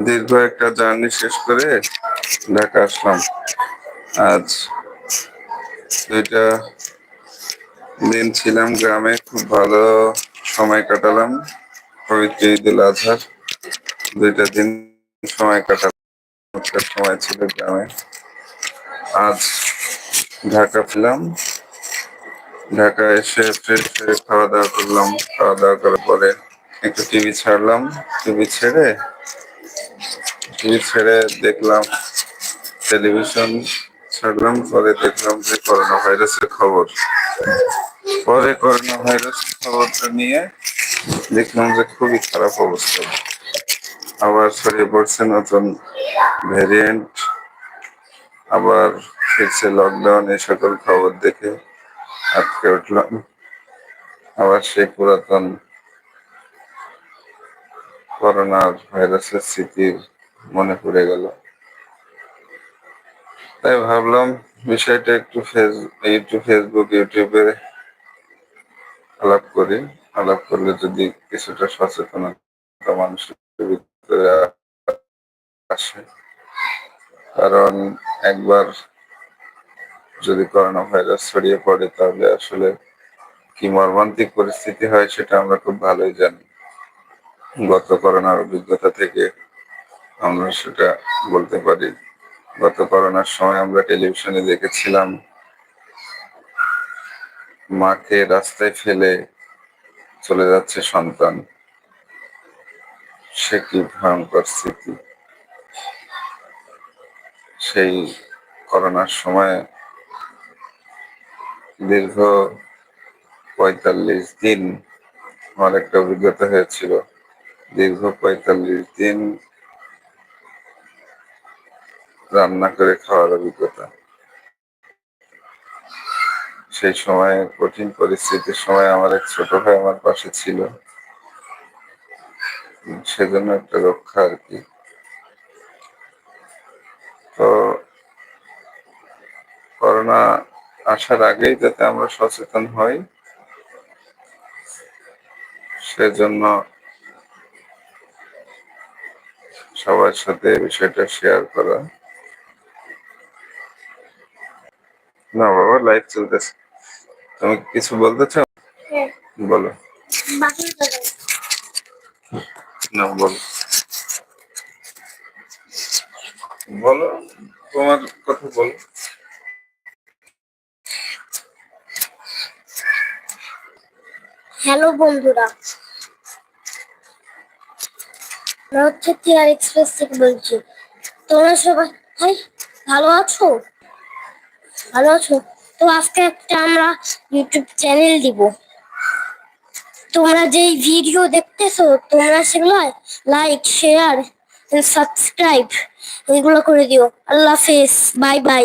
দীর্ঘ একটা জার্নি শেষ করে ঢাকা আসলাম। আজ দুইটা দিন ছিলাম গ্রামে, খুব ভালো সময় কাটালাম। পবিত্র ঈদুল আজহার, দুইটা দিন সময় কাটালাম। সময় ছিল গ্রামে। আজ ঢাকা ফিরলাম। ঢাকা এসে ফ্রেশ হয়ে খাওয়া দাওয়া করলাম। খাওয়া দাওয়া করার পরে একটু টিভি ছাড়লাম। টিভি ছেড়ে টিভি ছেড়ে দেখলাম, টেলিভিশন ছাড়লাম, পরে দেখলাম যে করোনা ভাইরাসের খবর। পরে করোনা ভাইরাসের খবরটা নিয়ে দেখলাম যে খুবই খারাপ অবস্থা। আবার ছড়িয়ে পড়ছে নতুন ভ্যারিয়েন্ট আবার ফিরছে লকডাউন এই সকল খবর দেখে আটকে উঠলাম। আবার সেই পুরাতন করোনা ভাইরাসের স্মৃতি মনে পড়ে গেল। তাই ভাবলাম বিষয়টা একটু ফেস ইউটিউব ফেসবুক ইউটিউবে আলাপ করি। আলাপ করলে যদি কিছুটা সচেতনতা মানুষের ভিতরে আসে। কারণ একবার যদি করোনা ভাইরাস ছড়িয়ে পড়ে, তাহলে আসলে কি মর্মান্তিক পরিস্থিতি হয় সেটা আমরা খুব ভালোই জানি। গত করোনার অভিজ্ঞতা থেকে আমরা সেটা বলতে পারি। গত করোনার সময় আমরা টেলিভিশনে দেখেছিলাম, মাকে রাস্তায় ফেলে চলে যাচ্ছে সন্তান। সে কি ভয়ঙ্কর স্মৃতি। সেই করোনার সময় দীর্ঘ পঁয়তাল্লিশ দিন আমার একটা অভিজ্ঞতা হয়েছিল। দীর্ঘ পঁয়তাল্লিশ দিন রান্না করে খাওয়ার অভিজ্ঞতা। সেই সময়, কঠিন পরিস্থিতির সময় আমার এক ছোট ভাই আমার পাশে ছিল। সেজন্য একটা রক্ষা আর কি। তো করোনা আসার আগেই যাতে আমরা সচেতন হই, সেজন্য সবার সাথে বিষয়টা শেয়ার করা। না বাবা লাইভ চলতেছে। তুমি কিছু বলতে চাও? হ্যাঁ। বলো। না বলো। বলো তোমার কথা বলো। হ্যালো বন্ধুরা। আমি হচ্ছে টিআর এক্সপ্রেস থেকে বলছি। তোমরা সবাই ভালো আছো? ভালো আছো? তো আজকে একটা আমরা ইউটিউব চ্যানেল দিব। তোমরা যেই ভিডিও দেখতেছো, তোমরা সেগুলো লাইক শেয়ার সাবস্ক্রাইব এগুলো করে দিও। আল্লাহ হাফেজ। Bye bye